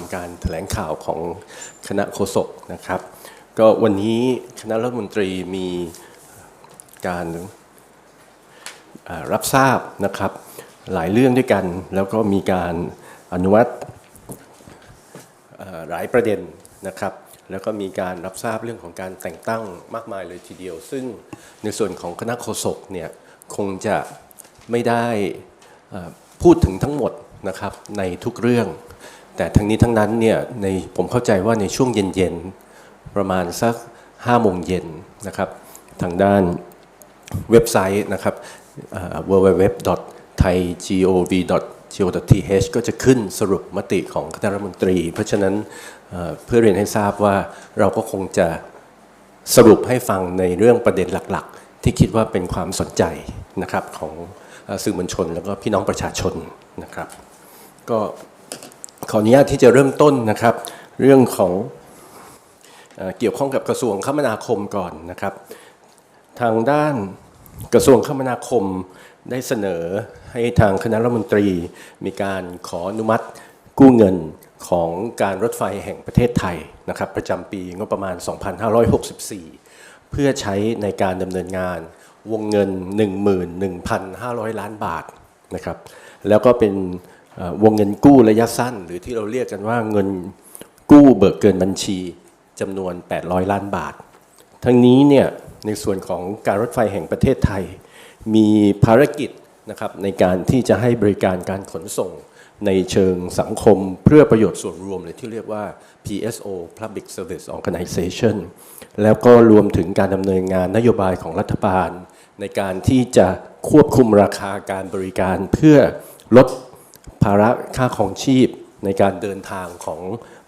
ามการแถลงข่าวของคณะโฆษกนะครับ ก็วันนี้คณะรัฐมนตรีมีการรับทราบนะครับหลายเรื่องด้วยกัน แล้วก็มีการอนุมัติหลายประเด็นนะครับแล้วก็มีการรับทราบเรื่องของการแต่งตั้งมากมายเลยทีเดียว ซึ่งในส่วนของคณะโฆษกเนี่ยคงจะไม่ได้พูดถึงทั้งหมดนะครับในทุกเรื่อง แต่ทั้งนี้ทั้งนั้นเนี่ยในผมเข้าใจว่าในช่วงเย็นๆ ประมาณสัก5โมงเย็นนะครับ ทางด้านเว็บไซต์นะครับ www.thaigov.go.th ก็จะขึ้นสรุปมติของคณะรัฐมนตรี เพราะฉะนั้นเพื่อเรียนให้ทราบว่าเราก็คงจะสรุปให้ฟังในเรื่องประเด็นหลักๆ ที่คิดว่าเป็นความสนใจนะครับของสื่อมวลชน แล้วก็พี่น้องประชาชนนะครับ ก็ ขออนุญาตที่จะเริ่มต้นนะครับ เรื่องของเอเกี่ยวข้องกับกระทรวงคมนาคมก่อนนะครับ ทางด้านกระทรวงคมนาคมได้เสนอให้ทางคณะรัฐมนตรี มีการขออนุมัติกู้เงินของการรถไฟแห่งประเทศไทยนะครับ ประจำปีงบประมาณ 2564 เพื่อใช้ในการดำเนินงานวงเงิน 11,500 ล้านบาทนะครับ แล้วก็เป็น วงเงินกู้ระยะสั้น หรือที่เราเรียกกันว่าเงินกู้เบิกเกินบัญชีจำนวน 800 ล้านบาท ทั้งนี้เนี่ยในส่วนของการรถไฟแห่งประเทศไทย มีภารกิจนะครับในการที่จะให้บริการการขนส่งในเชิงสังคมเพื่อประโยชน์ส่วนรวมหรือที่เรียกว่า PSO Public Service Organization แล้วก็รวมถึงการดำเนินงานนโยบายของรัฐบาล ในการที่จะควบคุมราคาการบริการเพื่อลด ภาระค่าของชีพในการเดินทางของ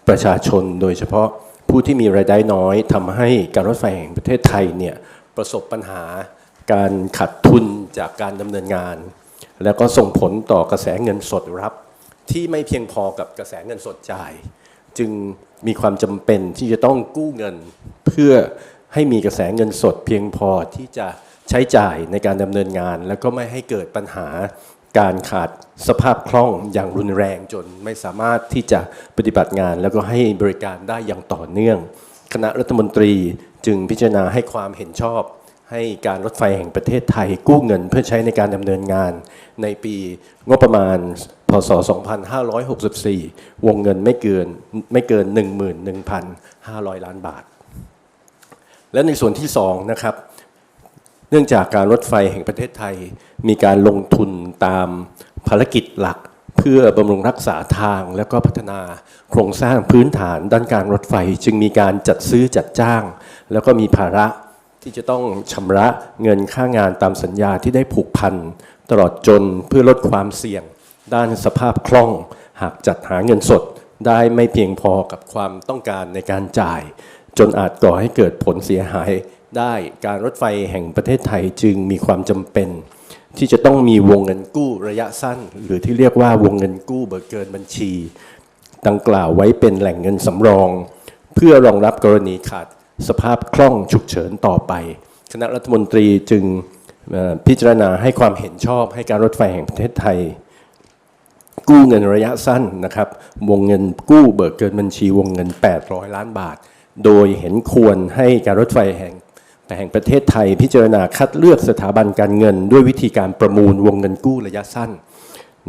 ประชาชน โดยเฉพาะผู้ที่มีรายได้น้อยทำให้การรถไฟแห่งประเทศไทยเนี่ยประสบปัญหาการขาดทุนจากการดำเนินงาน แล้วก็ส่งผลต่อกระแสเงินสดรับ ที่ไม่เพียงพอกับกระแสเงินสดจ่าย จึงมีความจำเป็นที่จะต้องกู้เงิน เพื่อให้มีกระแสเงินสดเพียงพอที่จะใช้จ่ายในการดำเนินงาน แล้วก็ไม่ให้เกิดปัญหา การขาดสภาพคล่องอย่างรุนแรงจนไม่สามารถที่จะปฏิบัติงาน แล้วก็ให้บริการได้อย่างต่อเนื่อง คณะรัฐมนตรีจึงพิจารณาให้ความเห็นชอบ ให้การรถไฟแห่งประเทศไทยกู้เงินเพื่อใช้ในการดำเนินงาน ในปีงบประมาณ พศ 2564 วงเงินไม่เกินไม่เกิน 11,500 ล้านบาท และในส่วนที่2นะครับ นื่องจากการรถไฟแห่งประเทศไทย มีการลงทุนตามภารกิจหลัก เพื่อบำรุงรักษาทางและก็พัฒนาโครงสร้างพื้นฐานด้านการรถไฟ จึงมีการจัดซื้อจัดจ้าง แล้วก็มีภาระที่จะต้องชำระเงินค่างานตามสัญญาที่ได้ผูกพันตลอดจนเพื่อลดความเสี่ยง ด้านสภาพคล่อง หากจัดหาเงินสดได้ไม่เพียงพอกับความต้องการในการจ่าย จนอาจก่อให้เกิดผลเสียหาย ได้การรถไฟแห่งประเทศไทยจึงมีความจำเป็น ที่จะต้องมีวงเงินกู้ระยะสั้น หรือที่เรียกว่าวงเงินกู้เบิกเกินบัญชี ดังกล่าวไว้เป็นแหล่งเงินสำรอง เพื่อรองรับกรณีขาดสภาพคล่องฉุกเฉินต่อไป คณะรัฐมนตรีจึงพิจารณาให้ความเห็นชอบให้การรถไฟแห่งประเทศไทย กู้เงินระยะสั้นนะครับ วงเงินกู้เบิกเกินบัญชีวงเงิน 800 ล้านบาท โดยเห็นควรให้การรถไฟแห่ง แห่งประเทศไทยพิจารณาคัดเลือกสถาบันการเงิน ด้วยวิธีการประมูลวงเงินกู้ระยะสั้น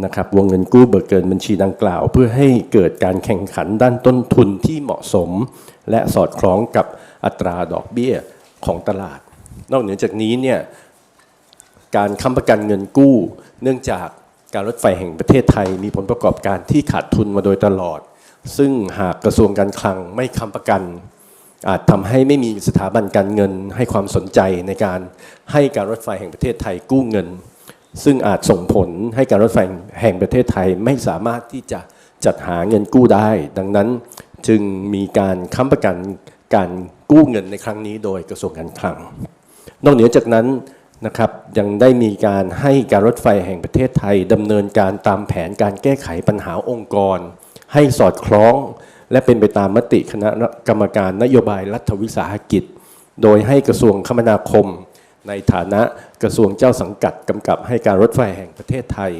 นะครับวงเงินกู้เบิกเกินบัญชีดังกล่าว เพื่อให้เกิดการแข่งขันด้านต้นทุนที่เหมาะสม และสอดคล้องกับอัตราดอกเบี้ยของตลาด นอกเหนือจากนี้เนี่ยการค้ำประกันเงินกู้ เนื่องจากการรถไฟแห่งประเทศไทยมีผลประกอบการที่ขาดทุนมาโดยตลอด ซึ่งหากกระทรวงการคลังไม่ค้ำประกัน อาจทำให้ไม่มีสถาบันการเงินให้ความสนใจในการให้การรถไฟแห่งประเทศไทยกู้เงิน ซึ่งอาจส่งผลให้การรถไฟแห่งประเทศไทยไม่สามารถที่จะจัดหาเงินกู้ได้ ดังนั้นจึงมีการค้ำประกันการกู้เงินในครั้งนี้โดยกระทรวงการคลัง นอกเหนือจากนั้นนะครับยังได้มีการให้การรถไฟแห่งประเทศไทยดำเนินการตามแผนการแก้ไขปัญหาองค์กร ให้สอดคล้อง และเป็นไปตามมติคณะกรรมการนโยบายรัฐวิสาหกิจ โดยให้กระทรวงคมนาคม ในฐานะกระทรวงเจ้าสังกัดกำกับให้การรถไฟแห่งประเทศไทย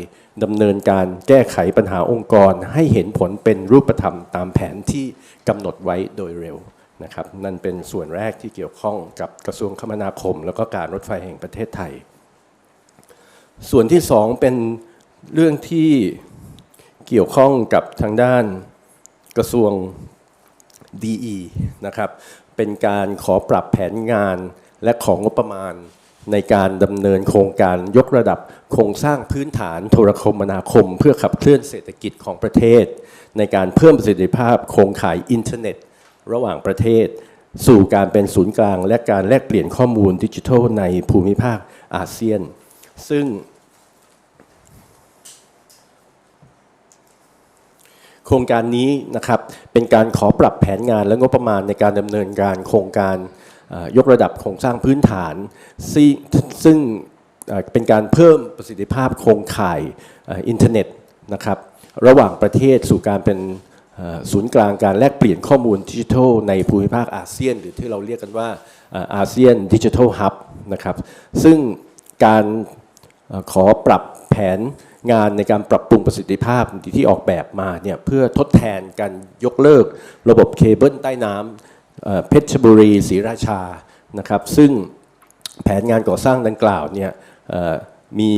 ดำเนินการแก้ไขปัญหาองค์กร ให้เห็นผลเป็นรูปธรรมตามแผนที่กำหนดไว้โดยเร็วนะครับนั่นเป็นส่วนแรกที่เกี่ยวข้องกับกระทรวงคมนาคม แล้วก็การรถไฟแห่งประเทศไทย ส่วนที่สองเป็นเรื่องที่เกี่ยวข้องกับทางด้าน กระทรวง DE นะครับเป็นการขอปรับแผนงานและของงบประมาณในการดำเนินโครงการยกระดับโครงสร้างพื้นฐานโทรคมนาคม เพื่อขับเคลื่อนเศรษฐกิจของประเทศ ในการเพิ่มประสิทธิภาพโครงข่ายอินเทอร์เน็ต ระหว่างประเทศ สู่การเป็นศูนย์กลาง และการแลกเปลี่ยนข้อมูลดิจิทัลในภูมิภาคอาเซียน ซึ่ง โครงการนี้นะครับเป็นการขอปรับแผนงานและงบประมาณในการดำเนินการโครงการยกระดับโครงสร้างพื้นฐาน ซึ่งเป็นการเพิ่มประสิทธิภาพโครงข่ายอินเทอร์เน็ตนะครับระหว่างประเทศสู่การเป็นศูนย์กลางการแลกเปลี่ยนข้อมูลดิจิทัลในภูมิภาคอาเซียน หรือที่เราเรียกกันว่าอาเซียนดิจิทัลฮับนะครับซึ่งการขอปรับแผน งานในการปรับปรุงประสิทธิภาพที่ออกแบบมาเนี่ยเพื่อทดแทนการยกเลิก ระบบเคเบิลใต้น้ำเพชรบุรีศรีราชานะครับ ซึ่งแผนงานก่อสร้างดังกล่าวเนี่ยมี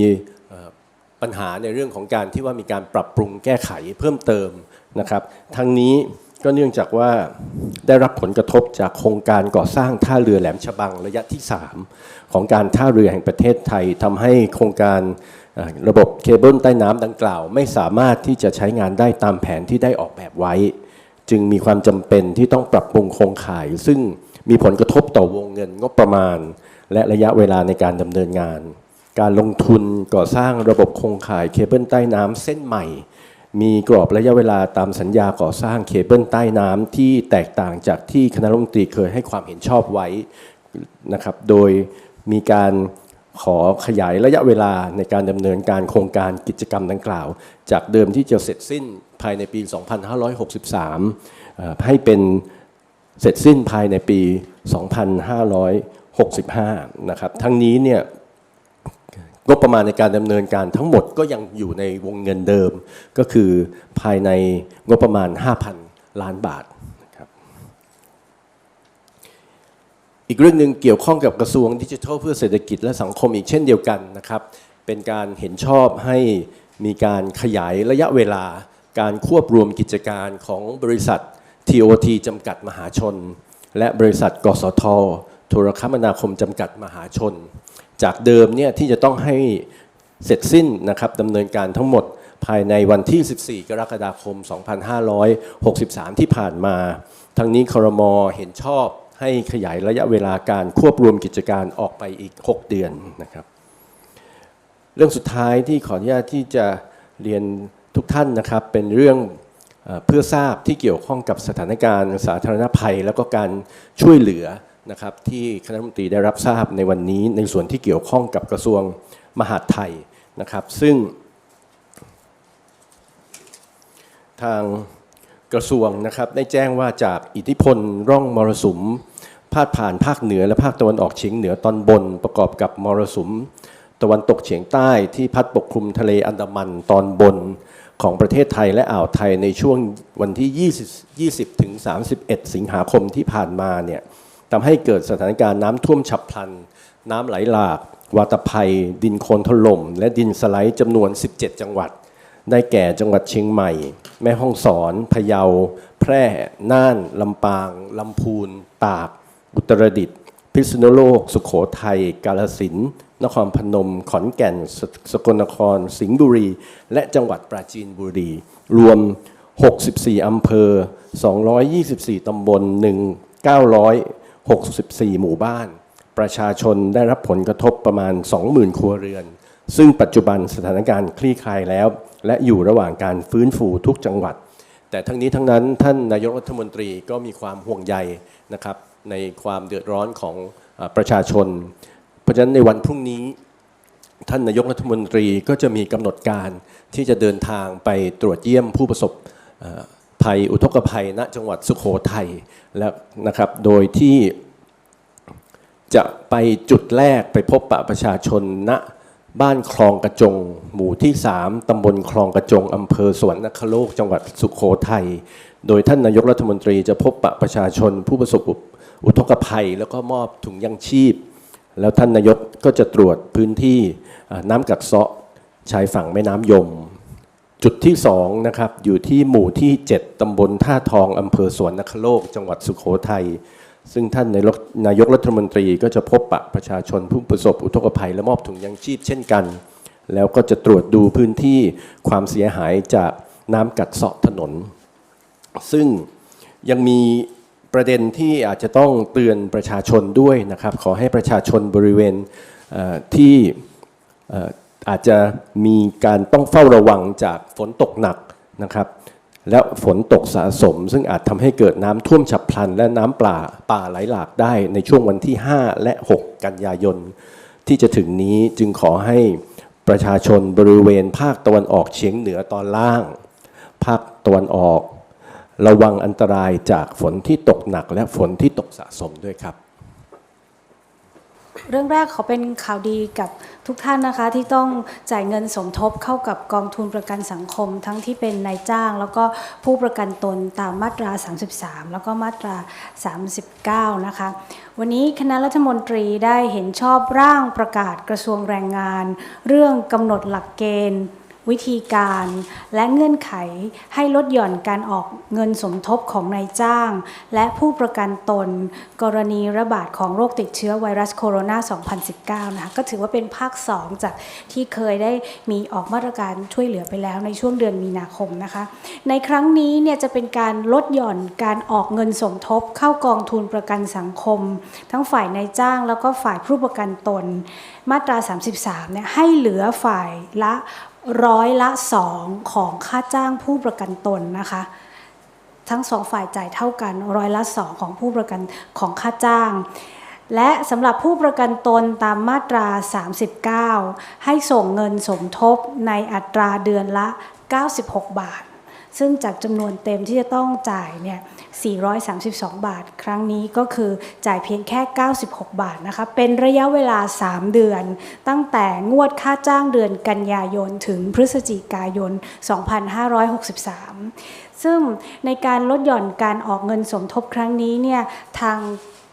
ปัญหาในเรื่องของการที่ว่ามีการปรับปรุงแก้ไขเพิ่มเติมนะครับ ทั้งนี้ก็เนื่องจากว่าได้รับผลกระทบจากโครงการก่อสร้างท่าเรือแหลมฉบังระยะที่ 3 ของการท่าเรือแห่งประเทศไทยทำให้โครงการ ระบบเคเบิลใต้น้ำดังกล่าว ไม่สามารถที่จะใช้งานได้ตามแผนที่ได้ออกแบบไว้ จึงมีความจำเป็นที่ต้องปรับปรุงโครงข่าย ซึ่งมีผลกระทบต่อวงเงินงบประมาณ และระยะเวลาในการดำเนินงาน การลงทุนก่อสร้างระบบโครงข่ายเคเบิลใต้น้ำเส้นใหม่ มีกรอบระยะเวลาตามสัญญาก่อสร้างเคเบิลใต้น้ำที่แตกต่างจากที่คณะรัฐมนตรีเคยให้ความเห็นชอบไว้นะครับ โดยมีการ ขอขยายระยะเวลาในการดำเนินการโครงการกิจกรรมดังกล่าว จากเดิมที่จะเสร็จสิ้นภายในปี 2563เอ่อให้เป็นเสร็จสิ้นภายในปี 2565 นะครับ ทั้งนี้เนี่ยงบประมาณในการดำเนินการทั้งหมดก็ยังอยู่ในวงเงินเดิม ก็คือภายในงบประมาณ 5,000 ล้านบาทนะครับ อีกเรื่องหนึ่งเกี่ยวข้องกับกระทรวงดิจิทัลเพื่อเศรษฐกิจและสังคมอีกเช่นเดียวกันนะครับ เป็นการเห็นชอบให้มีการขยายระยะเวลา การควบรวมกิจการของบริษัท TOT จำกัดมหาชน และบริษัทกสทโทรคมนาคมจำกัดมหาชน จากเดิมเนี่ยที่จะต้องให้เสร็จสิ้นนะครับดำเนินการทั้งหมดภายในวันที่ 14 กรกฎาคม 2563 ที่ผ่านมา ทั้งนี้ครมเห็นชอบ ให้ขยายระยะเวลาการควบรวมกิจการออกไปอีก 6 เดือนนะครับ เรื่องสุดท้ายที่ขออนุญาตที่จะเรียนทุกท่านนะครับ เป็นเรื่องเพื่อทราบที่เกี่ยวข้องกับสถานการณ์สาธารณภัย แล้วก็การช่วยเหลือนะครับที่คณะรัฐมนตรีได้รับทราบในวันนี้ในส่วนที่เกี่ยวข้องกับกระทรวงมหาดไทยนะครับ ซึ่งทาง กระทรวงนะครับได้แจ้งว่าจากอิทธิพลร่องมรสุมพาดผ่านภาคเหนือและภาคตะวันออกเฉียงเหนือตอนบนประกอบกับมรสุม ตะวันตกเฉียงใต้ที่พัดปกคลุมทะเลอันดามันตอนบนของประเทศไทยและอ่าวไทยในช่วงวันที่ 20 20ถึง31 สิงหาคมที่ผ่านมาเนี่ยทำให้เกิดสถานการณ์น้ำท่วมฉับพลัน น้ำไหลหลาก วาตภัย ดินโคลนถล่ม และดินสไลด์จำนวน 17 จังหวัด ได้แก่จังหวัดเชียงใหม่ แม่ฮ่องสอนพะเยา แพร่ น่าน ลำปาง ลำพูน ตาก อุตรดิตถ์พิษณุโลก สุขโขทัย กาฬสินนครพนม ขอนแก่นสสกลนคร สิงห์บุรี และจังหวัดปราจีนบุรี รวม 64 อำเภอ 224 ตำบล 1,964 หมู่บ้าน ประชาชนได้รับผลกระทบประมาณ 20,000 ครัวเรือน ซึ่งปัจจุบันสถานการณ์คลี่คลายแล้ว และอยู่ระหว่างการฟื้นฟูทุกจังหวัด แต่ทั้งนี้ทั้งนั้นท่านนายกรัฐมนตรีก็มีความห่วงใยนะครับในความเดือดร้อนของประชาชน เพราะฉะนั้นในวันพรุ่งนี้ท่านนายกรัฐมนตรีก็จะมีกำหนดการที่จะเดินทางไปตรวจเยี่ยมผู้ประสบภัยอุทกภัยณจังหวัดสุโขทัยและนะครับโดยที่จะไปจุดแรกไปพบปะประชาชนณ บ้านคลองกระจง หมู่ที่ 3ตำบลคลองกระจงอำเภอสวรรครโลกจังหวัดสุขโขทัย โดยท่านนายกรัฐมนตรีจะพบปะประชาชนผู้ประสบอุทกภัย แล้วก็มอบถุงยังชีพ แล้วท่านนายกก็จะตรวจพื้นที่น้ำกัดเซาะชายฝั่งแม่น้ำยม จุดที่2นะครับอยู่ที่หมู่ที่ 7ตำบลท่าทองอำเภอสวนนครโลกจังหวัดสุขโขทัย ซึ่งท่านนายกนายกรัฐมนตรีก็จะพบปะประชาชนผู้ประสบอุทกภัยและมอบถุงยังชีพเช่นกัน แล้วก็จะตรวจดูพื้นที่ความเสียหายจากน้ำกัดเซาะถนน ซึ่งยังมีประเด็นที่อาจจะต้องเตือนประชาชนด้วยนะครับ ขอให้ประชาชนบริเวณที่อาจจะมีการต้องเฝ้าระวังจากฝนตกหนักนะครับ และฝนตกสะสม ซึ่งอาจทำให้เกิดน้ำท่วมฉับพลัน และน้ำป่าป่าไหลหลากได้ในช่วงวันที่ 5 และ 6 กันยายน ที่จะถึงนี้จึงขอให้ประชาชนบริเวณภาคตะวันออกเฉียงเหนือตอนล่าง ภาคตะวันออก ระวังอันตรายจากฝนที่ตกหนักและฝนที่ตกสะสมด้วยครับ เรื่องแรกขอเป็นข่าวดีกับ ทุกท่านนะคะที่ต้องจ่ายเงินสมทบเข้ากับกองทุนประกันสังคม ทั้งที่เป็นนายจ้าง แล้วก็ผู้ประกันตนตามมาตรา 33 แล้วก็มาตรา 39 นะคะ วันนี้คณะรัฐมนตรีได้เห็นชอบร่างประกาศกระทรวงแรงงาน เรื่องกำหนดหลักเกณฑ์ วิธีการและเงื่อนไขให้ลดหย่อนการออกเงินสมทบของนายจ้าง และผู้ประกันตน กรณีระบาดของโรคติดเชื้อไวรัสโคโรนา 2019 นะคะก็ถือว่าเป็นภาค 2 จากที่เคยได้มีออกมาตรการช่วยเหลือไปแล้วในช่วงเดือนมีนาคมนะคะ ในครั้งนี้เนี่ยจะเป็นการลดหย่อนการออกเงินสมทบเข้ากองทุนประกันสังคม ทั้งฝ่ายนายจ้างแล้วก็ฝ่ายผู้ประกันตน มาตรา 33เนี่ยให้เหลือฝ่ายละ ร้อยละสองของค่าจ้างผู้ประกันตนนะคะ ทั้งสองฝ่ายจ่ายเท่ากันร้อยละสองของผู้ประกันของค่าจ้าง และสำหรับผู้ประกันตนตามมาตรา 39 ให้ส่งเงินสมทบในอัตราเดือนละ 96 บาท ซึ่งจากจำนวนเต็มที่จะต้องจ่ายเนี่ย 432 บาท ครั้งนี้ก็คือจ่ายเพียงแค่ 96 บาทนะคะ เป็นระยะเวลา 3 เดือน ตั้งแต่งวดค่าจ้างเดือนกันยายน ถึงพฤศจิกายน 2563 ซึ่งในการลดหย่อนการออกเงินสมทบครั้งนี้เนี่ย ทาง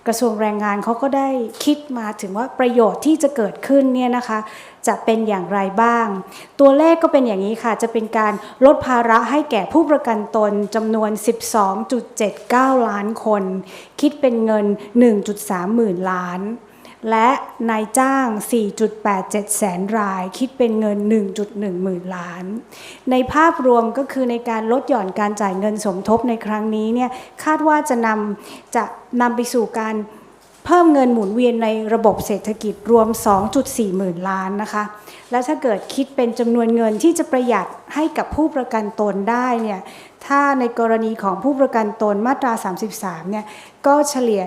กระทรวงแรงงานเขาก็ได้คิดมาถึงว่าประโยชน์ที่จะเกิดขึ้นเนี่ยนะคะจะเป็นอย่างไรบ้าง ตัวเลขก็เป็นอย่างนี้ค่ะ จะเป็นการลดภาระให้แก่ผู้ประกันตนจำนวน 12.79 ล้านคน คิดเป็นเงิน 1.3 หมื่นล้าน และนายจ้าง 4.87 แสนราย คิดเป็นเงิน 1.1 หมื่นล้าน ในภาพรวมก็คือในการลดหย่อนการจ่ายเงินสมทบในครั้งนี้เนี่ยคาดว่าจะนำจะนำไปสู่การเพิ่มเงินหมุนเวียนในระบบเศรษฐกิจรวม 2.4 หมื่นล้านนะคะ และถ้าเกิดคิดเป็นจำนวนเงินที่จะประหยัดให้กับผู้ประกันตนได้เนี่ย ถ้าในกรณีของผู้ประกันตนมาตรา 33 เนี่ย ก็เฉลี่ย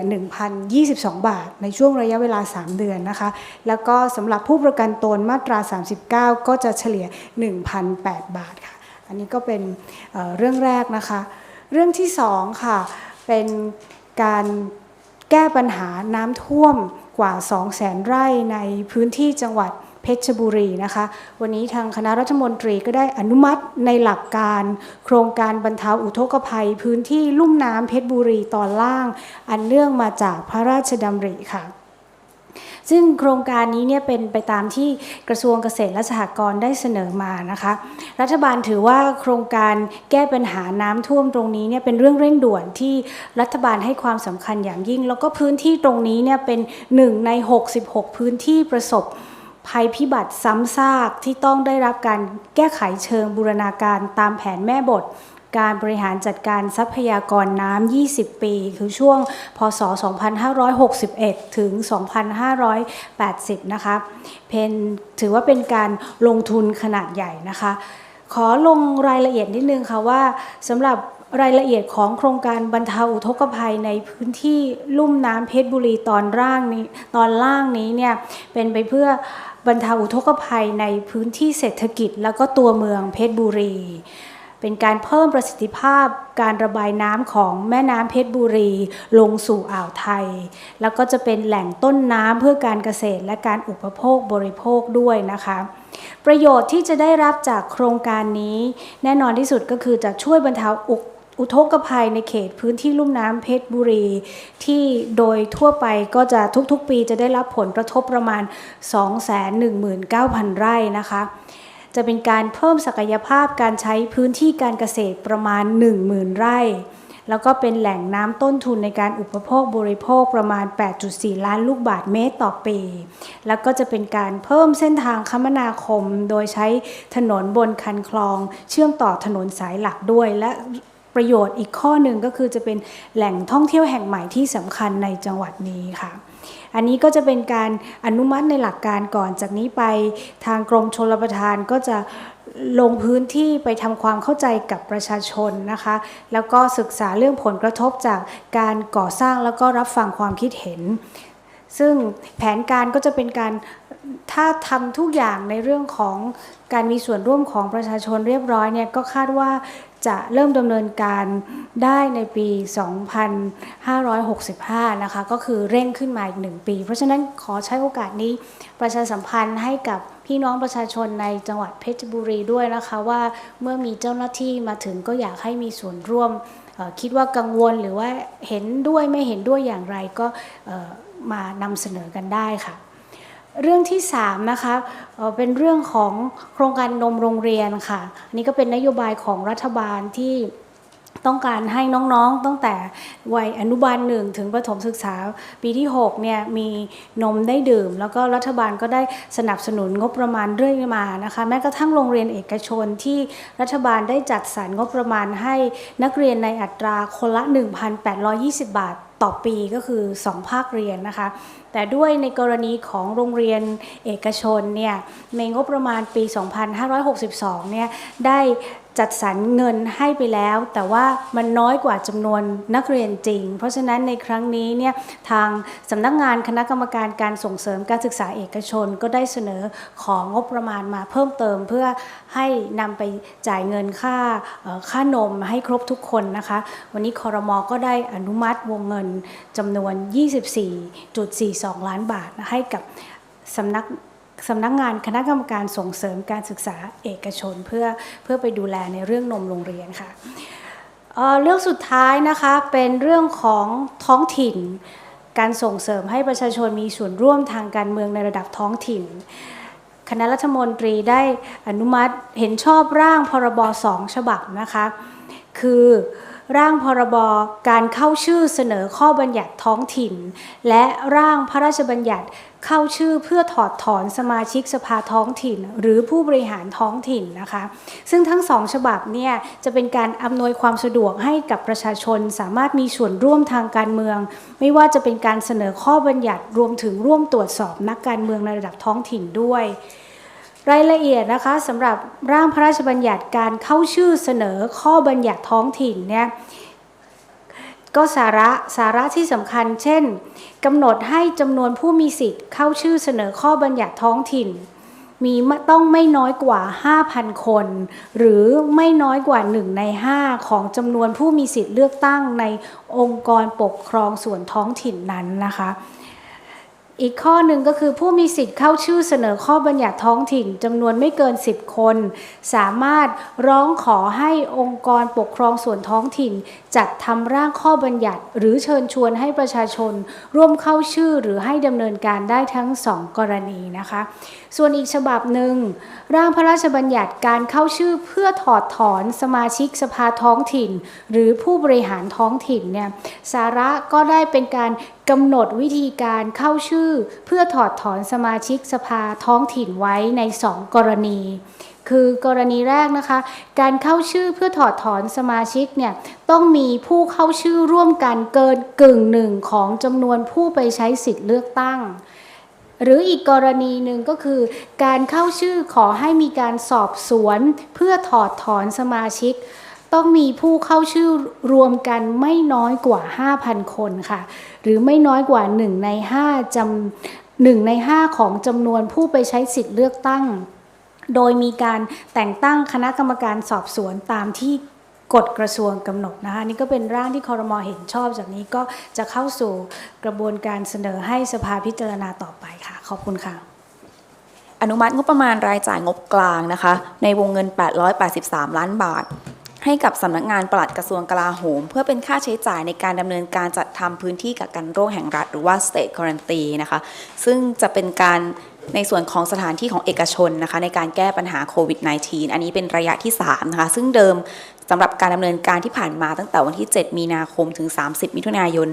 1,022 บาท ในช่วงระยะเวลา 3 เดือนนะคะ แล้วก็สำหรับผู้ประกันตนมาตรา 39 ก็จะเฉลี่ย 1,008 บาทค่ะ อันนี้ก็เป็นเเรื่องแรกนะคะ เรื่องที่สองค่ะ เป็นการแก้ปัญหาน้ำท่วมกว่า 200,000 ไร่ในพื้นที่จังหวัด เพชรบุรีนะคะ วันนี้ทางคณะรัฐมนตรีก็ได้อนุมัติในหลักการ โครงการบรรเทาอุทกภัย พื้นที่ลุ่มน้ำเพชรบุรีตอนล่าง อันเนื่องมาจากพระราชดำริค่ะซึ่งโครงการนี้เนี่ยเป็นไปตามที่กระทรวงเกษตรและสหกรณ์ได้เสนอมานะคะ รัฐบาลถือว่าโครงการแก้ปัญหาน้ำท่วมตรงนี้เนี่ยเป็นเรื่องเร่งด่วนที่รัฐบาลให้ความสำคัญอย่างยิ่ง แล้วก็พื้นที่ตรงนี้เนี่ยเป็นหนึ่งใน 66 พื้นที่ประสบ ภัยพิบัติซ้ำซากที่ต้องได้รับการแก้ไขเชิงบูรณาการตามแผนแม่บท การบริหารจัดการทรัพยากรน้ำ 20 ปี คือช่วง พศ 2561 ถึง 2580 นะคะ เป็นถือว่าเป็นการลงทุนขนาดใหญ่นะคะ ขอลงรายละเอียดนิดนึงค่ะว่าสำหรับรายละเอียดของโครงการบรรเทาอุทกภัยในพื้นที่ลุ่มน้ำเพชรบุรีตอนล่างนี้ตอนล่างนี้เนี่ยเป็นไปเพื่อ บรรเทาอุทกภัยในพื้นที่เศรษฐกิจ แล้วก็ตัวเมืองเพชรบุรี เป็นการเพิ่มประสิทธิภาพการระบายน้ำของแม่น้ำเพชรบุรี ลงสู่อ่าวไทย แล้วก็จะเป็นแหล่งต้นน้ำเพื่อการเกษตรและการอุปโภคบริโภคด้วยนะคะประโยชน์ที่จะได้รับจากโครงการนี้ แน่นอนที่สุดก็คือจะช่วยบรรเทาอุก อุทกภัยในเขตพื้นที่ลุ่มน้ำเพชรบุรี ที่โดยทั่วไปก็จะทุกๆปีจะได้รับผลกระทบประมาณ 219,000 ไร่นะคะ จะเป็นการเพิ่มศักยภาพการใช้พื้นที่การเกษตรประมาณ 10,000 ไร่ แล้วก็เป็นแหล่งน้ำต้นทุนในการอุปโภคบริโภคประมาณ 8.4 ล้านลูกบาทเมตรต่อปี แล้วก็จะเป็นการเพิ่มเส้นทางคมนาคม โดยใช้ถนนบนคันคลอง เชื่อมต่อถนนสายหลักด้วยและ ประโยชน์อีกข้อหนึ่งก็คือจะเป็นแหล่งท่องเที่ยวแห่งใหม่ที่สำคัญในจังหวัดนี้ค่ะ อันนี้ก็จะเป็นการอนุมัติในหลักการก่อนจากนี้ไปทางกรมชลประทานก็จะลงพื้นที่ไปทำความเข้าใจกับประชาชนนะคะ แล้วก็ศึกษาเรื่องผลกระทบจากการก่อสร้างแล้วก็รับฟังความคิดเห็น ซึ่งแผนการก็จะเป็นการถ้าทำทุกอย่างในเรื่องของการมีส่วนร่วมของประชาชนเรียบร้อยเนี่ยก็คาดว่า จะเริ่มดำเนินการได้ในปี 2565 นะคะ ก็คือเร่งขึ้นมาอีกหนึ่งปี เพราะฉะนั้นขอใช้โอกาสนี้ประชาสัมพันธ์ให้กับพี่น้องประชาชนในจังหวัดเพชรบุรีด้วยนะคะว่าเมื่อมีเจ้าหน้าที่มาถึงก็อยากให้มีส่วนร่วม คิดว่ากังวลหรือว่าเห็นด้วยไม่เห็นด้วยอย่างไรก็มานำเสนอกันได้ค่ะ เรื่องที่3นะคะเป็นเรื่องของโครงการนมโรงเรียนค่ะอันนี้ก็เป็นนโยบายของรัฐบาลที่ต้องการให้น้องๆ ตั้งแต่วัยอนุบาลหนึ่งถึงประถมศึกษาปีที่6เนี่ยมีนมได้ดื่ม แล้วก็รัฐบาลก็ได้สนับสนุนงบประมาณเรื่อยมานะคะแม้กระทั่งโรงเรียนเอกชนที่รัฐบาลได้จัดสรรงบประมาณให้นักเรียนในอัตราคนละ 1,820 บาท ต่อปีก็คือ 2 ภาคเรียนนะคะ แต่ด้วยในกรณีของโรงเรียนเอกชนเนี่ยในงบประมาณปี 2562 เนี่ยได้ จัดสรรเงินให้ไปแล้ว แต่ว่ามันน้อยกว่าจำนวนนักเรียนจริง เพราะฉะนั้นในครั้งนี้เนี่ยทางสำนักงานคณะกรรมการการส่งเสริมการศึกษาเอกชน ก็ได้เสนอของงบประมาณมาเพิ่มเติม เพื่อให้นำไปจ่ายเงินค่าค่านมให้ครบทุกคนนะคะ วันนี้คอรมอก็ได้อนุมัติวงเงินจำนวน 24.42 ล้านบาทให้กับสำนัก สำนักงานคณะกรรมการส่งเสริมการศึกษาเอกชน เพื่อเพื่อไปดูแลในเรื่องนมโรงเรียนค่ะเเรื่องสุดท้ายนะคะเป็นเรื่องของท้องถิ่น การส่งเสริมให้ประชาชนมีส่วนร่วมทางการเมืองในระดับท้องถิ่น คณะรัฐมนตรีได้อนุมัติเห็นชอบร่างพรบสองฉบับนะคะ คือ ร่างพรบการเข้าชื่อเสนอข้อบัญญัติท้องถิ่น และร่างพระราชบัญญัติเข้าชื่อเพื่อถอดถอนสมาชิกสภาท้องถิ่น หรือผู้บริหารท้องถิ่นนะคะ ซึ่งทั้งสองฉบับเนี่ยจะเป็นการอำนวยความสะดวกให้กับประชาชนสามารถมีส่วนร่วมทางการเมือง ไม่ว่าจะเป็นการเสนอข้อบัญญัติรวมถึงร่วมตรวจสอบนักการเมืองในระดับท้องถิ่นด้วย รายละเอียดนะคะสำหรับร่างพระราชบัญญัติการเข้าชื่อเสนอข้อบัญญัติท้องถิ่นเนี่ยก็สาระสาระที่สำคัญ เช่นกำหนดให้จำนวนผู้มีสิทธิ์เข้าชื่อเสนอข้อบัญญัติท้องถิ่น มีต้องไม่น้อยกว่า 5,000 คน หรือไม่น้อยกว่า 1 ใน 5 ของจำนวนผู้มีสิทธิ์เลือกตั้งในองค์กรปกครองส่วนท้องถิ่นนั้นนะคะ อีกข้อหนึ่งก็คือผู้มีสิทธิ์เข้าชื่อเสนอข้อบัญญัติท้องถิ่นจำนวนไม่เกิน 10 คน สามารถร้องขอให้องค์กรปกครองส่วนท้องถิ่น จัดทำร่างข้อบัญญัติ หรือเชิญชวนให้ประชาชน ร่วมเข้าชื่อหรือให้ดำเนินการได้ทั้งสองกรณีนะคะ ส่วนอีกฉบับหนึ่ง ร่างพระราชบัญญัติการเข้าชื่อเพื่อถอดถอนสมาชิกสภาท้องถิ่น หรือผู้บริหารท้องถิ่นเนี่ยสาระก็ได้เป็นการ กำหนดวิธีการเข้าชื่อ เพื่อถอดถอนสมาชิกสภาท้องถิ่นไว้ในสองกรณี คือกรณีแรกนะคะ การเข้าชื่อเพื่อถอดถอนสมาชิกเนี่ยต้องมีผู้เข้าชื่อร่วมกันเกินกึ่งหนึ่งของจำนวนผู้ไปใช้สิทธิ์เลือกตั้ง หรืออีกกรณีหนึ่งก็คือ การเข้าชื่อขอให้มีการสอบสวน เพื่อถอดถอนสมาชิก ต้องมีผู้เข้าชื่อรวมกันไม่น้อยกว่า 5,000 คนค่ะ หรือไม่น้อยกว่า 1 ใน5จำ1ใน 5 ของจำนวนผู้ไปใช้สิทธิ์เลือกตั้ง โดยมีการแต่งตั้งคณะกรรมการสอบสวนตามที่กฎกระทรวงกำหนดนะคะนี่ก็เป็นร่างที่คอรมอเห็นชอบจากนี้ก็จะเข้าสู่กระบวนการเสนอให้สภาพิจารณาต่อไปค่ะ ขอบคุณค่ะ อนุมัติงบประมาณรายจ่ายงบกลางนะคะ ในวงเงิน 883 ล้านบาท ให้กับสำนักงานปลัดกระทรวงกลาโหม เพื่อเป็นค่าใช้จ่ายในการดำเนินการจัดทำพื้นที่กักกันโรคแห่งรัฐหรือว่า state quarantine นะคะ ซึ่งจะเป็นการในส่วนของสถานที่ของเอกชนนะคะในการแก้ปัญหาโควิด -19 อันนี้เป็นระยะที่3นะคะซึ่งเดิม สำหรับการดำเนินการที่ผ่านมาตั้งแต่วันที่ 7 มีนาคมถึง 30 มิถุนายน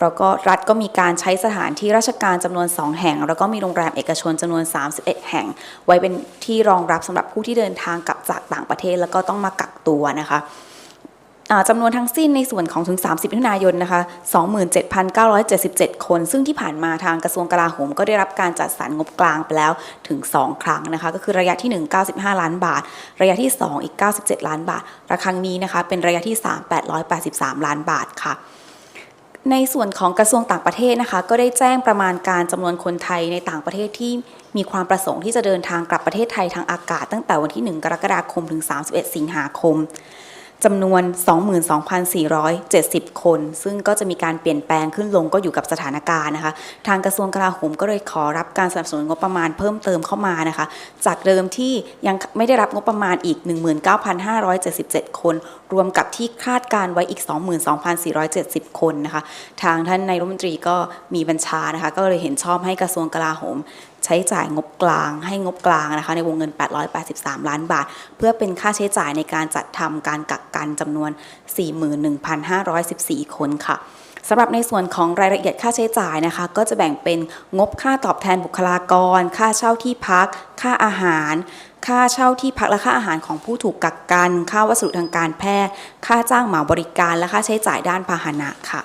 แล้วก็รัฐก็มีการใช้สถานที่ราชการจำนวน 2 แห่ง แล้วก็มีโรงแรมเอกชนจำนวน 31 แห่ง ไว้เป็นที่รองรับสำหรับผู้ที่เดินทางกลับจากต่างประเทศ แล้วก็ต้องมากักตัวนะคะ จำนวนทั้งสิ้นในส่วนของถึง 30มิถุนายนนะคะ 27,977 คน ซึ่งที่ผ่านมาทางกระทรวงกลาโหมก็ได้รับการจัดสรรงบกลางไปแล้วถึง 2 ครั้งนะคะ ก็คือระยะที่ 1 95 ล้านบาท ระยะที่ 2 อีก 97 ล้านบาทและครั้งนี้นะคะ เป็นระยะที่ 3 883 ล้านบาทค่ะในส่วนของกระทรวงต่างประเทศนะคะ ก็ได้แจ้งประมาณการจำนวนคนไทยในต่างประเทศที่มีความประสงค์ที่จะเดินทางกลับประเทศไทยทางอากาศ ตั้งแต่วันที่ 1 กรกฎาคมถึง 31 สิงหาคม จำนวน 22,470 คน ซึ่งก็จะมีการเปลี่ยนแปลงขึ้นลงก็อยู่กับสถานการณ์นะคะ ทางกระทรวงกลาโหมก็เลยขอรับการสนับสนุนงบประมาณเพิ่มเติมเข้ามานะคะ จากเดิมที่ยังไม่ได้รับงบประมาณอีก 19,577 คน รวมกับที่คาดการไว้อีก 22,470 คนนะคะ ทางท่านนายรัฐมนตรีก็มีบัญชานะคะ ก็เลยเห็นชอบให้กระทรวงกลาโหมใช้จ่ายงบกลางให้งบกลางนะคะในวงเงิน 883 ล้านบาท เพื่อเป็นค่าใช้จ่ายในการจัดทำการกัก กันจำนวน 41,514 คนค่ะสำหรับในส่วนของรายละเอียดค่าใช้จ่ายนะคะ ก็จะแบ่งเป็นงบค่าตอบแทนบุคลากร ค่าเช่าที่พัก ค่าอาหาร ค่าเช่าที่พักและค่าอาหารของผู้ถูกกักกัน ค่าวัสดุทางการแพทย์ ค่าจ้างเหมาบริการและค่าใช้จ่ายด้านพาหนะค่ะ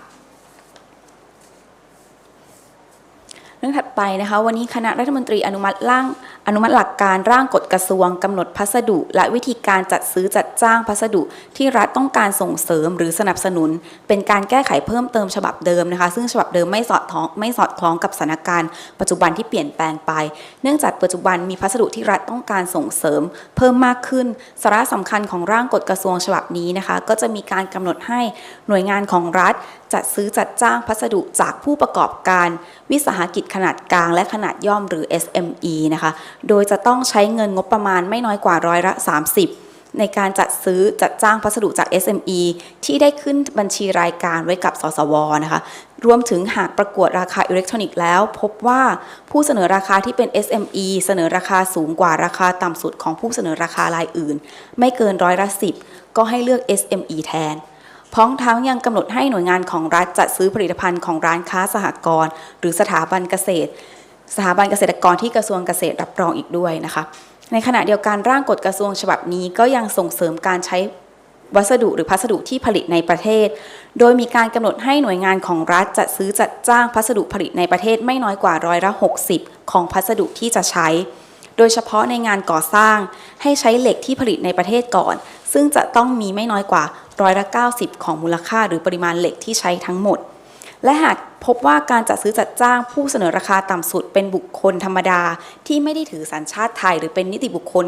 เรื่องถัดไปนะคะ วันนี้คณะรัฐมนตรีอนุมัติร่างอนุมัติหลักการร่างกฎกระทรวงกำหนดพัสดุ และวิธีการจัดซื้อจัดจ้างพัสดุ ที่รัฐต้องการส่งเสริมหรือสนับสนุน เป็นการแก้ไขเพิ่มเติมฉบับเดิมนะคะ ซึ่งฉบับเดิมไม่สอดคล้องไม่สอดคล้องกับสถานการณ์ปัจจุบันที่เปลี่ยนแปลงไป เนื่องจากปัจจุบันมีพัสดุที่รัฐต้องการส่งเสริม เพิ่มมากขึ้น สาระสำคัญของร่างกฎกระทรวงฉบับนี้นะคะ ก็จะมีการกำหนดให้หน่วยงานของรัฐ จัดซื้อจัดจ้างพัสดุจากผู้ประกอบการ วิสาหกิจขนาดกลางและขนาดย่อมหรือ SME นะคะโดยจะต้องใช้เงินงบประมาณไม่น้อยกว่าร้อยละ 30 ในการจัดซื้อจัดจ้างพัสดุจาก SME ที่ได้ขึ้นบัญชีรายการไว้กับสสวนะคะ รวมถึงหากประกวดราคาอิเล็กทรอนิกส์แล้ว พบว่าผู้เสนอราคาที่เป็น SME เสนอราคาสูงกว่าราคาต่ำสุดของผู้เสนอราคารายอื่น ไม่เกินร้อยละ10 ก็ให้เลือก SME แทนพร้อมทั้งยังกำหนดให้หน่วยงานของรัฐจัดซื้อผลิตภัณฑ์ของร้านค้าสหกรณ์หรือสถาบันเกษตร สถาบันเกษตรกรที่กระทรวงเกษตรรับรองอีกด้วยนะคะ ในขณะเดียวกันร่างกฎกระทรวงฉบับนี้ก็ยังส่งเสริมการใช้วัสดุหรือพัสดุที่ผลิตในประเทศ โดยมีการกำหนดให้หน่วยงานของรัฐจัดซื้อจัดจ้างพัสดุผลิตในประเทศไม่น้อยกว่าร้อยละ60 ของพัสดุที่จะใช้ โดยเฉพาะในงานก่อสร้างให้ใช้เหล็กที่ผลิตในประเทศก่อน ซึ่งจะต้องมีไม่น้อยกว่าร้อยละ90 ของมูลค่าหรือปริมาณเหล็กที่ใช้ทั้งหมด และหากพบว่าการจัดซื้อจัดจ้างผู้เสนอราคาต่ำสุดเป็นบุคคลธรรมดา ที่ไม่ได้ถือสัญชาติไทย หรือเป็นนิติบุคคล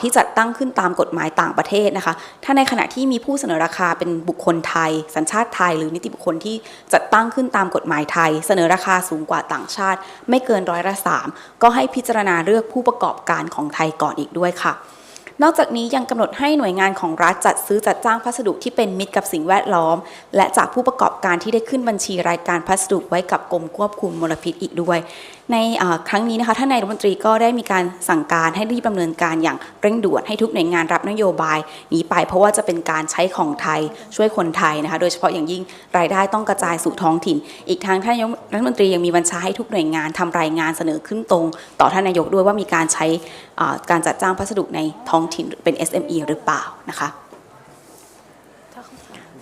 ที่จัดตั้งขึ้นตามกฎหมายต่างประเทศนะคะ ถ้าในขณะที่มีผู้เสนอราคาเป็นบุคคลไทย สัญชาติไทย หรือนิติบุคคลที่จัดตั้งขึ้นตามกฎหมายไทย เสนอราคาสูงกว่าต่างชาติ ไม่เกินร้อยละสามก็ให้พิจารณาเลือกผู้ประกอบการของไทยก่อนอีกด้วยค่ะ นอกจากนี้ยังกำหนดให้หน่วยงานของรัฐจัดซื้อจัดจ้างพัสดุที่เป็นมิตรกับสิ่งแวดล้อม และจากผู้ประกอบการที่ได้ขึ้นบัญชีรายการพัสดุไว้กับกรมควบคุมมลพิษอีกด้วย ในครั้งนี้นะคะท่านนายรัฐมนตรีก็ได้มีการสั่งการให้รีบดำเนินการอย่างเร่งด่วนให้ทุกหน่วยงานรับนโยบายนี้ไป เพราะว่าจะเป็นการใช้ของไทยช่วยคนไทยนะคะ โดยเฉพาะอย่างยิ่งรายได้ต้องกระจายสู่ท้องถิ่น อีกทางท่านนายกรัฐมนตรียังมีบัญชาให้ทุกหน่วยงานทำรายงานเสนอขึ้นตรง ต่อท่านนายกด้วยว่ามีการใช้การจัดจ้างพัสดุในท้องถิ่นเป็น SME หรือเปล่านะคะ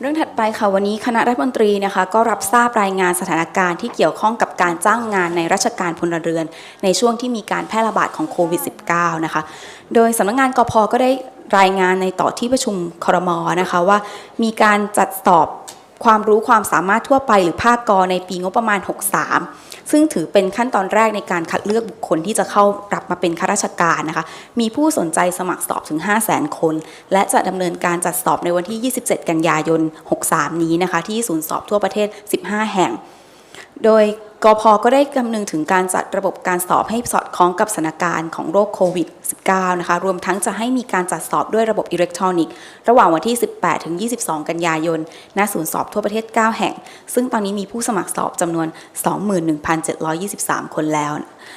เรื่องถัดไปค่ะวันนี้คณะรัฐมนตรีนะคะก็รับทราบรายงานสถานการณ์ที่เกี่ยวข้องกับการจ้างงานในราชการพลเรือน ในช่วงที่มีการแพร่ระบาดของโควิด -19 นะคะ โดยสำนักงานกพก็ได้รายงานในต่อที่ประชุมครมนะคะว่ามีการจัดสอบความรู้ความสามารถทั่วไปหรือภาคกในปีงบประมาณ 63 ซึ่งถือเป็นขั้นตอนแรกในการคัดเลือกบุคคลที่จะเข้ารับมาเป็นข้าราชการนะคะ มีผู้สนใจสมัครสอบถึง 5 0 0 0 0 0 คน และจะดำเนินการจัดสอบในวันที่ 27 กันยายน 63 นี้นะคะ ที่ศูนย์สอบทั่วประเทศ 15 แห่ง โดยกพก็ได้คำนึงถึงการจัดระบบการสอบให้สอดคล้องกับสถานการณ์ของโรคโควิด -19 นะคะ รวมทั้งจะให้มีการจัดสอบด้วยระบบอิเล็กทรอนิกส์ ระหว่างวันที่ 18 ถึง 22 กันยายน ณ ศูนย์สอบทั่วประเทศ 9 แห่ง ซึ่งตอนนี้มีผู้สมัครสอบจำนวน 21,723 คนแล้ว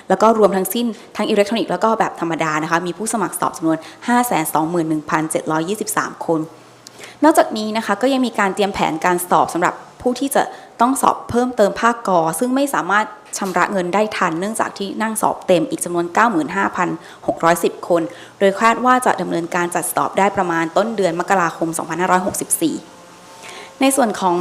แล้วก็รวมทั้งสิ้นทั้งอิเล็กทรอนิกส์แล้วก็แบบธรรมดานะคะ มีผู้สมัครสอบจำนวน 521,723 คน นอกจากนี้นะคะก็ยังมีการเตรียมแผนการสอบสำหรับผู้ที่จะต้องสอบเพิ่มเติมภาคกอ ซึ่งไม่สามารถชำระเงินได้ทัน เนื่องจากที่นั่งสอบเต็มอีกจำนวน 95,610 คน โดยคาดว่าจะดำเนินการจัดสอบได้ประมาณต้นเดือนมกราคม 2564 ในส่วนของ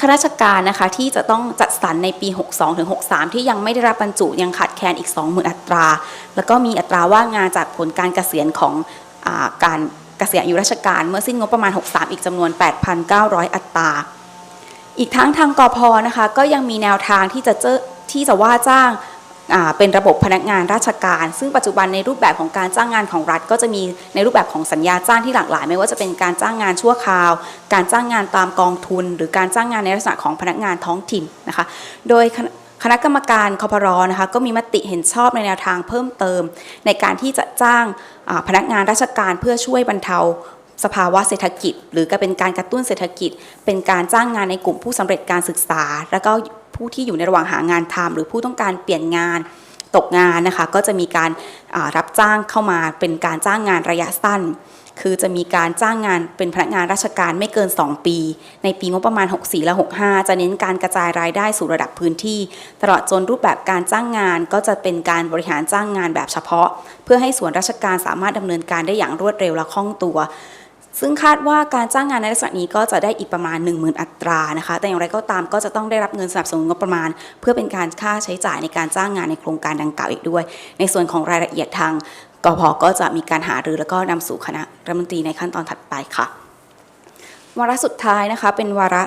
ข้าราชการนะคะที่จะต้องจัดสรรในปี 62 ถึง 63 ที่ยังไม่ได้รับบรรจุยังขาดแคลนอีก 20,000 อัตรา แล้วก็มีอัตราว่างงานจากผลการเกษียณของอการ เกษียณอายุราชการเมื่อสิ้นงบประมาณ 63 อีกจำนวน 8,900 อัตรา อีกทั้งทางกพนะคะก็ยังมีแนวทางที่จะเจอที่จะว่าจ้างเป็นระบบพนักงานราชการ ซึ่งปัจจุบันในรูปแบบของการจ้างงานของรัฐ ก็จะมีในรูปแบบของสัญญาจ้างที่หลากหลาย ไม่ว่าจะเป็นการจ้างงานชั่วคราว การจ้างงานตามกองทุน หรือการจ้างงานในลักษณะของพนักงานท้องถิ่นนะคะ โดย คณะกรรมการคอพรนะคะก็มีมติเห็นชอบในแนวทางเพิ่มเติม ในการที่จะจ้างพนักงานราชการเพื่อช่วยบรรเทาสภาวะเศรษฐกิจ หรือก็เป็นการกระตุ้นเศรษฐกิจ เป็นการจ้างงานในกลุ่มผู้สำเร็จการศึกษา แล้วก็ผู้ที่อยู่ในระหว่างหางานทำหรือผู้ต้องการเปลี่ยนงานตกงานนะคะก็จะมีการรับจ้างเข้ามาเป็นการจ้างงานระยะสั้น คือจะมีการจ้างงานเป็นพนักงานราชการไม่เกิน 2 ปี ในปีงบประมาณ 64 และ 65 จะเน้นการกระจายรายได้สู่ระดับพื้นที่ ตลอดจนรูปแบบการจ้างงานก็จะเป็นการบริหารจ้างงานแบบเฉพาะ เพื่อให้ส่วนราชการสามารถดำเนินการได้อย่างรวดเร็วและคล่องตัว ซึ่งคาดว่าการจ้างงานในลักษณะนี้ก็จะได้อีกประมาณ 10,000 อัตรานะคะ แต่อย่างไรก็ตามก็จะต้องได้รับเงินสนับสนุนงบประมาณ เพื่อเป็นการค่าใช้จ่ายในการจ้างงานในโครงการดังกล่าวอีกด้วย ในส่วนของรายละเอียดทางกพก็จะมีการหารือแล้วก็นำสู่คณะรัฐมนตรีในขั้นตอนถัดไปค่ะ วาระสุดท้ายนะคะเป็นวาระ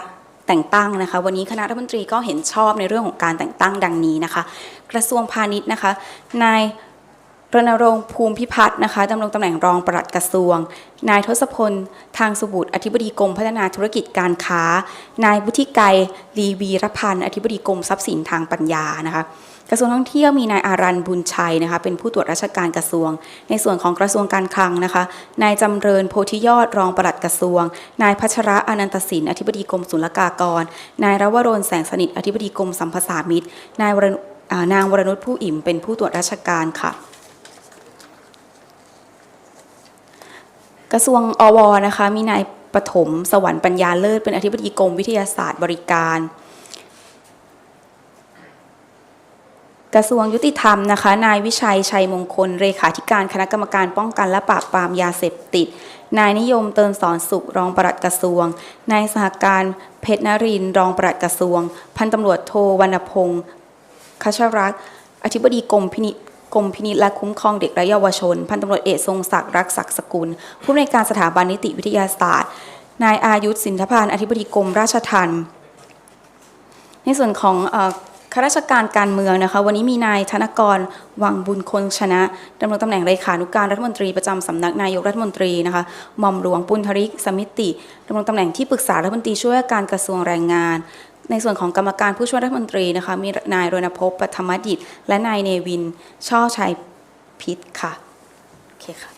แต่งตั้งนะคะ วันนี้คณะรัฐมนตรีก็เห็นชอบในเรื่องของการแต่งตั้งดังนี้นะคะ กระทรวงพาณิชย์นะคะนาย รณรงค์ภูมิพิพัฒน์นะคะดำรงตำแหน่งรองปลัดกระทรวง นายทศพล ทางสุบุตรอธิบดีกรมพัฒนาธุรกิจการค้า นายวุฒิไกรลีวีรพันธ์อธิบดีกรมทรัพย์สินทางปัญญานะคะกระทรวงท่องเที่ยวมีนายอารันบุญชัยนะคะเป็นผู้ตรวจราชการกระทรวง ในส่วนของกระทรวงการคลังนะคะนายจำเริญโพธิยอดรองปลัดกระทรวง นายพัชระอนันตสินอธิบดีกรมศุลกากร นายรวรนแสงสนิทอธิบดีกรมสัมภาษามิตรนายวรนุอ่านางวรนุชผู้อิ่มเป็นผู้ตรวจราชการค่ะ กระทรวงอวนะคะมีนายปฐมสวรรค์ปัญญาเลิศเป็นอธิบดีกรมวิทยาศาสตร์บริการ กระทรวงยุติธรรมนะคะนายวิชัยชัยมงคล เลขาธิการคณะกรรมการป้องกันและปราบปรามยาเสพติด นายนิยมเตินสอนสุขรองปลัดกระทรวง นายสหการเพชรนรินรองปลัดกระทรวง พันตำรวจโทวรรณพงศ์คชรักษ์อธิบดีกรมพินิ กรมพินิจและคุ้มครองเด็กและเยาวชน พันตำรวจเอกทรงศักดิ์รักศักดิ์สกุล ผู้อำนวยการสถาบันนิติวิทยาศาสตร์ นายอายุธสินทพานอธิบดีกรมราชทัณฑ์ในส่วนของข้าราชการการเมืองนะคะ วันนี้มีนายธนกรวังบุญคนชนะดำรงตำแหน่งเลขานุการรัฐมนตรีประจำสำนักนายกรัฐมนตรีนะคะหม่อมหลวงปุณธริกสมิติดำรงตำแหน่งที่ปรึกษารัฐมนตรีช่วยการกระทรวงแรงงาน ในส่วนของกรรมการผู้ช่วยรัฐมนตรีนะคะมีนายรณพพปฐมดิต และนายเนวิน ช่อชัยพิษค่ะ โอเคค่ะ